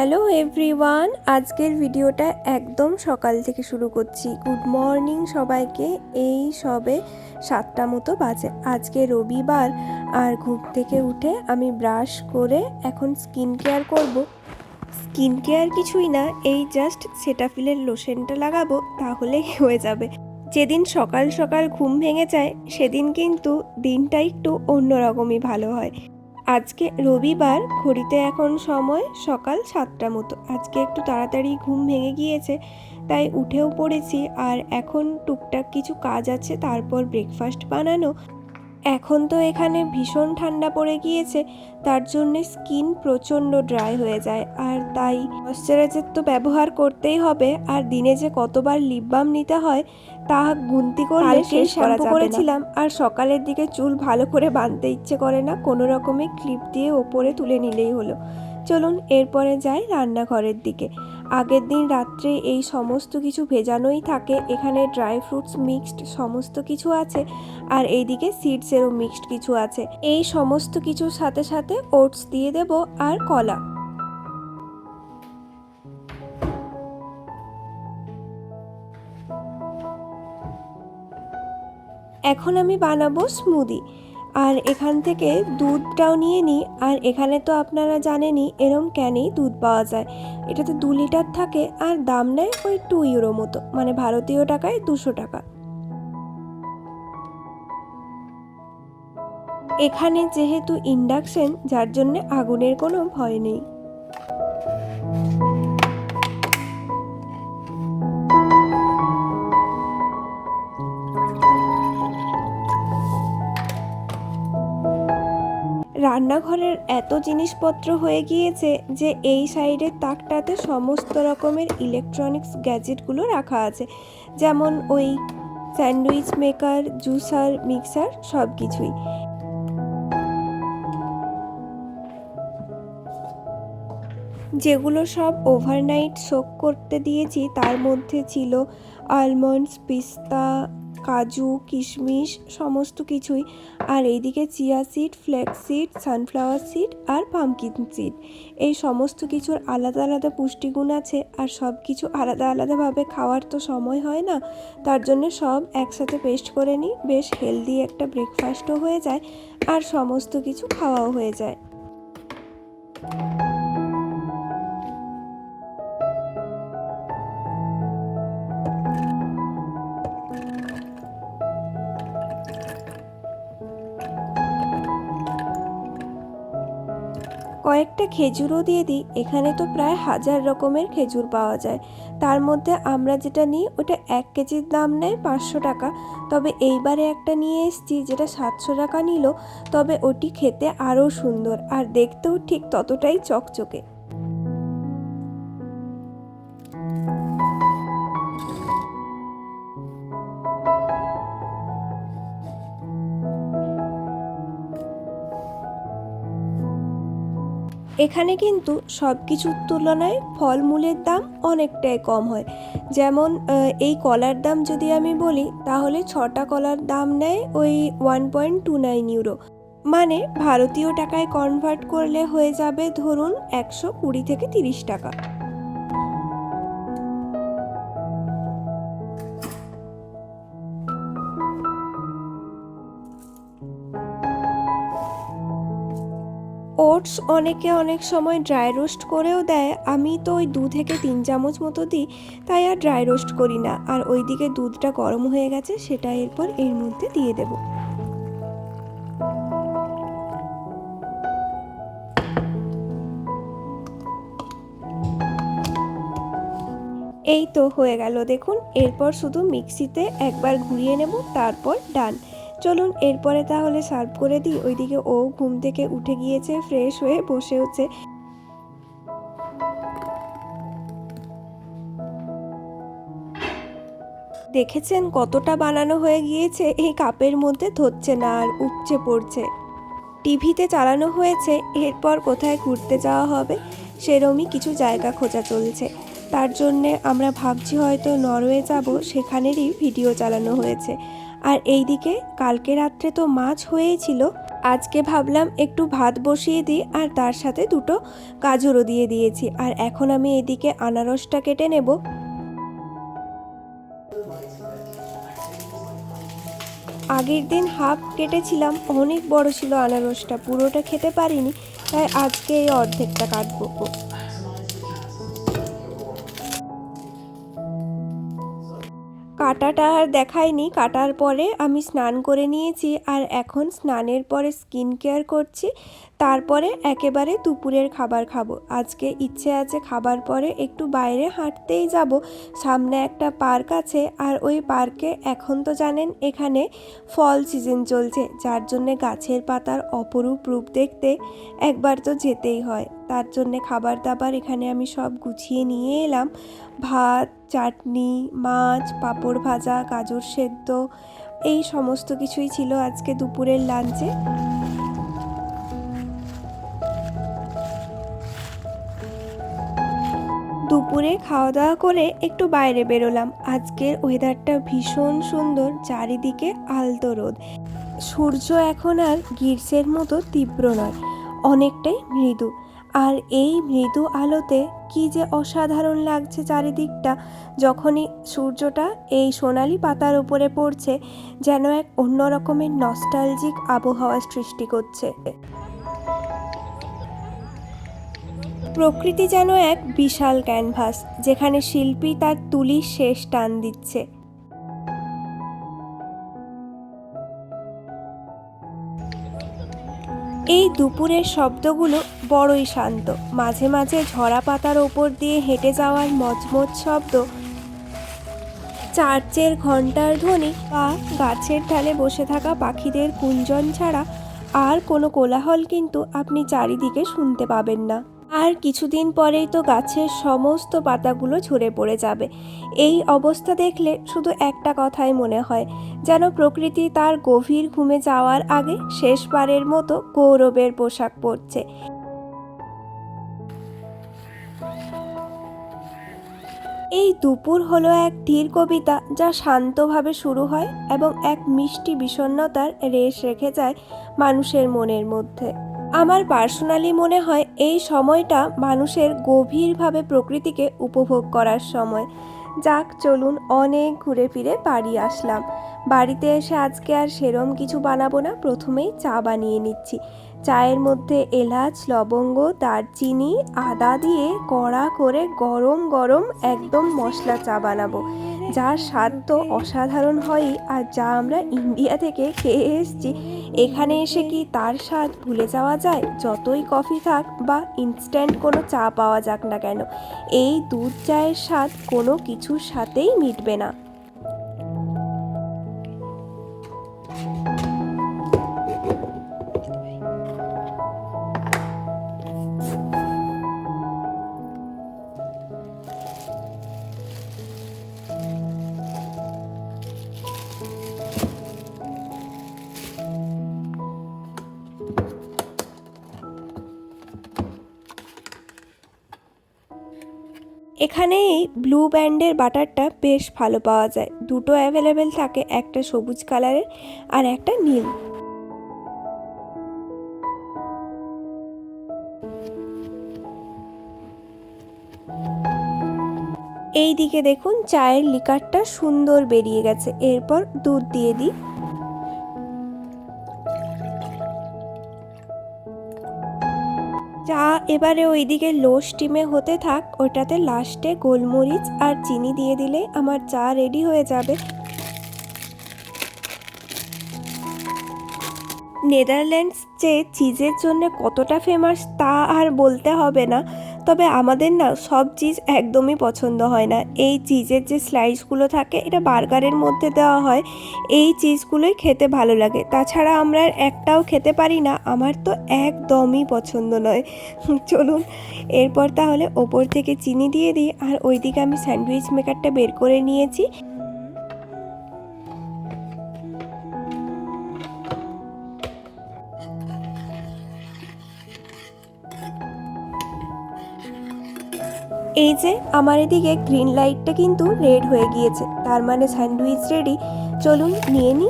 Hello everyone, আজকের ভিডিওটা একদম সকাল থেকে শুরু করছি। গুড মর্নিং সবাইকে, এই সবে সাতটা মতো বাজে। আজকে রবিবার আর ঘুম থেকে উঠে আমি ব্রাশ করে এখন স্কিন কেয়ার করব। স্কিন কেয়ার কিছুই না, এই জাস্ট সেটাফিলের লোশনটা লাগাবো, তাহলেই হয়ে যাবে। যেদিন সকাল সকাল ঘুম ভেঙে যায়, সেদিন কিন্তু দিনটা একটু অন্যরকমই ভালো হয়। আজকে রবিবার, ঘড়িতে এখন সময় সকাল সাতটা মতো। আজকে একটু তাড়াতাড়ি ঘুম ভেঙে গিয়েছে, তাই উঠেও পড়েছি আর এখন টুকটাক কিছু কাজ আছে, তারপর ব্রেকফাস্ট বানানো। এখন তো এখানে ভীষণ ঠান্ডা পড়ে গিয়েছে, তার জন্য স্কিন প্রচণ্ড ড্রাই হয়ে যায়। আর তাই ময়শ্চারাইজার তো ব্যবহার করতেই হবে, আর দিনে যে কতবার লিপ বাম নিতে হয় তা গুনতি করলে শেষ শ্যাম্পু করেছিলাম। আর সকালের দিকে চুল ভালো করে বাঁধতে ইচ্ছে করে না কোনো রকমে ক্লিপ দিয়ে ওপরে তুলে নিলেই হলো। চলুন এরপরে যাই রান্নাঘরের দিকে। আগের দিন রাত্রে এই সমস্ত কিছু ভেজানোই থাকে। এখানে ড্রাই ফ্রুটস মিক্সড সমস্ত কিছু আছে আর এইদিকে সিডসেরও মিক্সড কিছু আছে। এই সমস্ত কিছুর সাথে সাথে ওটস দিয়ে দেব আর কলা। এখন আমি বানাবো স্মুদি আর এখান থেকে দুধটাও নিয়ে নিই আর এখানে তো আপনারা জানেনই, এরম ক্যানেই দুধ পাওয়া যায়। এটাতে দু লিটার থাকে, আর দাম নেয় ওই টু ইউরো মতো। মানে ভারতীয় টাকায় দুশো টাকা। এখানে যেহেতু ইন্ডাকশন যার জন্য আগুনের কোনো ভয় নেই। রান্নাঘরের এত জিনিসপত্র হয়ে গিয়েছে যে এই সাইডের তাকটাতে সমস্ত রকমের ইলেকট্রনিক্স গ্যাজেটগুলো রাখা আছে। যেমন ওই স্যান্ডউইচ মেকার জুসার মিক্সার সব কিছুই যেগুলো সব ওভারনাইট সোক করতে দিয়েছি, তার মধ্যে ছিল আলমন্ডস পিস্তা কাজু, কিশমিশ, সমস্ত কিছুই। আর এইদিকে chia seed flax seed, sunflower seed আর পামকিন সিড। এই সমস্ত কিছুর আলাদা আলাদা পুষ্টিগুণ আছে আর সব কিছু আলাদা আলাদাভাবে খাওয়ার তো সময় হয় না। তার জন্য সব একসাথে পেস্ট করে নিই, বেশ হেলদি একটা ব্রেকফাস্টও হয়ে যায় আর সমস্ত কিছু খাওয়াও হয়ে যায়। কয়েকটা খেজুরও দিয়ে দিই। এখানে তো প্রায় হাজার রকমের খেজুর পাওয়া যায়। তার মধ্যে আমরা যেটা নিই, ওটা এক কেজির দাম নেয় পাঁচশো টাকা। তবে এইবারে একটা নিয়ে এসছি যেটা সাতশো টাকা নিল, তবে ওটি খেতে আরও সুন্দর। আর দেখতেও ঠিক ততটাই চকচকে। এখানে কিন্তু সব কিছুর তুলনায় ফলমূলের দাম অনেকটাই কম হয়। যেমন এই কলার দাম যদি আমি বলি, তাহলে ছটা কলার দাম নেয় ওই one point two nine euro মানে ভারতীয় টাকায় কনভার্ট করলে হয়ে যাবে ধরুন একশো কুড়ি থেকে তিরিশ টাকা। ওটস অনেকে অনেক সময় ড্রাই রোস্ট করেও দেয়। আমি তো ওই দু থেকে তিন চামচ মতো দিই, তাই আর ড্রাই রোস্ট করি না। আর ওইদিকে দুধটা গরম হয়ে গেছে, সেটা এরপর এর মধ্যে দিয়ে দেব। এই তো হয়ে গেল, দেখুন। এরপর শুধু মিক্সিতে একবার ঘুরিয়ে নেব, তারপর ডান। চলুন এরপরে তাহলে সার্ভ করে দিই। ওইদিকে ও ঘুম থেকে উঠে গিয়েছে, ফ্রেশ হয়ে বসে হচ্ছে। দেখেছেন কতটা বানানো হয়ে গিয়েছে? এই কাপের মধ্যে ধরছে না আর উপচে পড়ছে। টিভিতে চালানো হয়েছে, এরপর কোথায় ঘুরতে যাওয়া হবে? সেরমই কিছু জায়গা খোঁজা চলছে। তার জন্যে আমরা ভাবছি হয়তো নরওয়ে যাব, সেখানেরই ভিডিও চালানো হয়েছে। আর এইদিকে কালকে রাত্রে তো মাছ হয়েছিল আজকে ভাবলাম একটু ভাত বসিয়ে দিই আর তার সাথে দুটো গাজরও দিয়ে দিয়েছি, আর এখন আমি এদিকে আনারসটা কেটে নেব। আগের দিন হাফ কেটেছিলাম, অনেক বড় ছিল আনারসটা, পুরোটা খেতে পারিনি, তাই আজকে এই অর্ধেকটা কাটবো। কাটাটা আর দেখায়নি কাটার পরে আমি স্নান করে নিয়েছি আর এখন স্নানের পরে স্কিন কেয়ার করছি। তারপরে একেবারে দুপুরের খাবার খাব। আজকে ইচ্ছে আছে খাবার পরে একটু বাইরে হাঁটতেই যাব। সামনে একটা পার্ক আছে আর ওই পার্কে এখন তো জানেন এখানে ফল সিজন চলছে, যার জন্যে গাছের পাতার অপরূপ রূপ দেখতে একবার তো যেতেই হয়। তার জন্যে খাবার দাবার এখানে আমি সব গুছিয়ে নিয়ে এলাম। ভাত, চাটনি, মাছ, পাঁপড় ভাজা, গাজর সেদ্ধ, এই সমস্ত কিছুই ছিল আজকে দুপুরের লাঞ্চে। দুপুরে খাওয়া দাওয়া করে একটু বাইরে বেরোলাম। আজকের ওয়েদারটা ভীষণ সুন্দর, চারিদিকে আলতো রোদ। সূর্য এখন আর গ্রীষ্মের মতো তীব্র নয়, অনেকটাই মৃদু। আর এই মৃদু আলোতে কি যে অসাধারণ লাগছে চারিদিকটা, যখনই সূর্যটা এই সোনালি পাতার উপরে পড়ছে, যেন এক অন্য রকমের নস্টালজিক আবহাওয়া সৃষ্টি করছে। প্রকৃতি যেন এক বিশাল ক্যানভাস, যেখানে শিল্পী তার তুলির শেষ টান দিচ্ছে। এই দুপুরের শব্দগুলো বড়ই শান্ত। মাঝে মাঝে ঝরা পাতার ওপর দিয়ে হেঁটে যাওয়ার মচমচ শব্দ, চার্চের ঘণ্টার ধ্বনি বা গাছের ঢালে বসে থাকা পাখিদের কুঞ্জন ছাড়া আর কোনো কোলাহল কিন্তু আপনি চারিদিকে শুনতে পাবেন না। আর কিছুদিন পরেই তো গাছের সমস্ত পাতাগুলো ঝরে পড়ে যাবে। এই অবস্থা দেখলে শুধু একটা কথাই মনে হয়, যেন প্রকৃতি তার গভীর ঘুমে যাওয়ার আগে শেষবারের মতো গৌরবের পোশাক পরছে। এই দুপুর হলো এক ধীর কবিতা যা শান্তভাবে শুরু হয় এবং এক মিষ্টি বিষণ্ণতার রেশ রেখে যায় মানুষের মনের মধ্যে। আমার পার্সোনালি মনে হয় এই সময়টা মানুষের গভীরভাবে প্রকৃতিকে উপভোগ করার সময়। যাক, চলুন অনেক ঘুরে ফিরে বাড়ি আসলাম। বাড়িতে এসে আজকে আর সেরম কিছু বানাবো না, প্রথমেই চা বানিয়ে নিচ্ছি। চায়ের মধ্যে এলাচ, লবঙ্গ, দারচিনি, আদা দিয়ে কড়া করে গরম গরম একদম মশলা চা বানাবো। যার স্বাদ তো অসাধারণ হয়ই, আর যা আমরা ইন্ডিয়া থেকে খেয়ে এসেছি, এখানে এসে কি তার স্বাদ ভুলে যাওয়া যায়? যতই কফি থাক বা ইনস্ট্যান্ট কোনো চা পাওয়া যাক না কেন, এই দুধ চায়ের স্বাদ কোনো কিছুর সাথেই মিটবে না। এখানে এই ব্লু ব্যান্ডের বাটারটা বেশ ভালো পাওয়া যায়। দুটো অ্যাভেলেবেল থাকে, একটা সবুজ কালারের আর একটা নীল। এই দিকে দেখুন, চায়ের লিকারটা সুন্দর বেরিয়ে গেছে। এরপর দুধ দিয়ে দিই। চা এবারে ওইদিকে লো স্টিমে হতে থাক, ওটাতে লাস্টে গোলমরিচ আর চিনি দিয়ে দিলে আমার চা রেডি হয়ে যাবে। নেদারল্যান্ডস যে চিজের জন্য কতটা ফেমাস তা আর বলতে হবে না। তবে আমাদের না সব চিজ একদমই পছন্দ হয় না। এই চিজের যে স্লাইসগুলো থাকে, এটা বার্গারের মধ্যে দেওয়া হয়, এই চিজগুলোই খেতে ভালো লাগে। তাছাড়া আমরা একটাও খেতে পারি না, আমার তো একদমই পছন্দ নয়। চলুন, এরপর তাহলে ওপর থেকে চিনি দিয়ে দিই, আর ওইদিকে আমি স্যান্ডউইচ মেকারটা বের করে নিয়েছি। এই যে, আমার এদিকে গ্রিন লাইটটা কিন্তু রেড হয়ে গিয়েছে। তার মানে স্যান্ডউইচ রেডি চলুন, নিয়ে নিই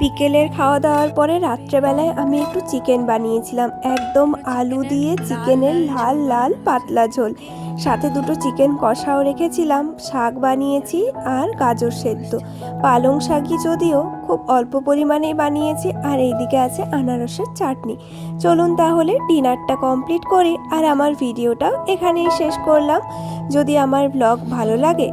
বিকেলের খাওয়া দাওয়ার পরে রাত্রেবেলায় আমি একটু চিকেন বানিয়েছিলাম। একদম আলু দিয়ে চিকেনের লাল লাল, পাতলা ঝোল। সাথে দুটো চিকেন কষাও রেখেছিলাম, শাক বানিয়েছি আর গাজর সেদ্ধ। পালং শাকই যদিও খুব অল্প পরিমাণেই বানিয়েছি আর এইদিকে আছে আনারসের চাটনি। চলুন তাহলে ডিনারটা কমপ্লিট করি আর আমার ভিডিওটাও এখানেই শেষ করলাম। যদি আমার ব্লগ ভালো লাগে